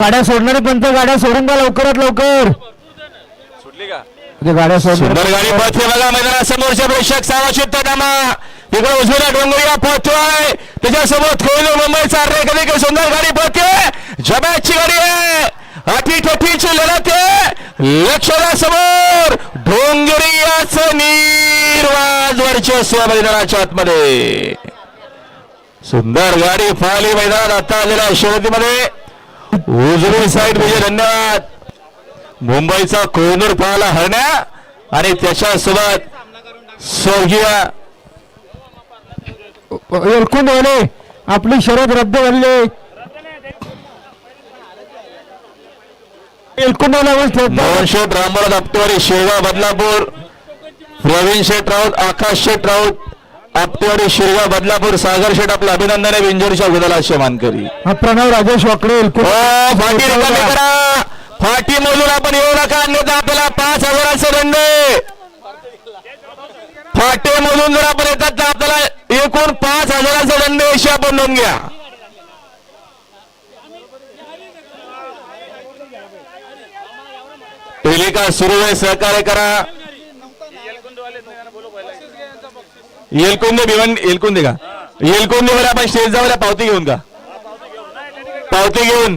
गाड्या सोडणारे पंच गाड्या सोडून द्या लवकरात लवकर. सुटली का? गाड्या सोडणार सुंदर गाडी पळते बघा मैदानासमोरच्या प्रेक्षक सावचित्त नामा तिकडे उजवीला डोंगरिया पोहतोय त्याच्यासोबत कोयलो मुंबईचा रेखा सुंदर गाडी पळते जब्याची गाडी आहे. अटी ठोठीची लढत आहे. लक्षणा समोर. डोंगरियाचं निर्वाज वर्चस्व मैदानाच्या आतमध्ये. सुंदर गाडी पाहिली मैदानात आता आलेल्या शर्यतीमध्ये. उजवी साईड म्हणजे धन्यवाद. मुंबईचा कोनूर पाहायला हरण्या आणि त्याच्यासोबत स्वर्गीय एलकुंड वाले आपली शरद रद्द झाली एलकुंड मोहन शेठ रामराज आपटेवाडी शेगाव बदलापूर. प्रवीण शेठ राऊत आकाश शेठ राऊत. आपटेवाडी शेगाव बदलापूर सागर शेठ आपलं अभिनंदन आहे. विंजोरच्या गुदलाचे मानकरी. हा प्रणव राजेश वाकडे हो फाटी रिकामी करा. फाटी मोजून आपण येऊ नका. अन्यथा आपल्याला पाच हजाराचे दंड. फाटे मोजून जर आपण येतात तर आपल्याला एकूण पाच हजाराचा दंड अशी आपण नोंद घ्या. टेलिका सुरू आहे. सहकार्य करा. येलकोंदे भिवंड येलकोंदे का? येलकुंदे वर आपण स्टेज जाऊया पावती घेऊन का? पावती घेऊन.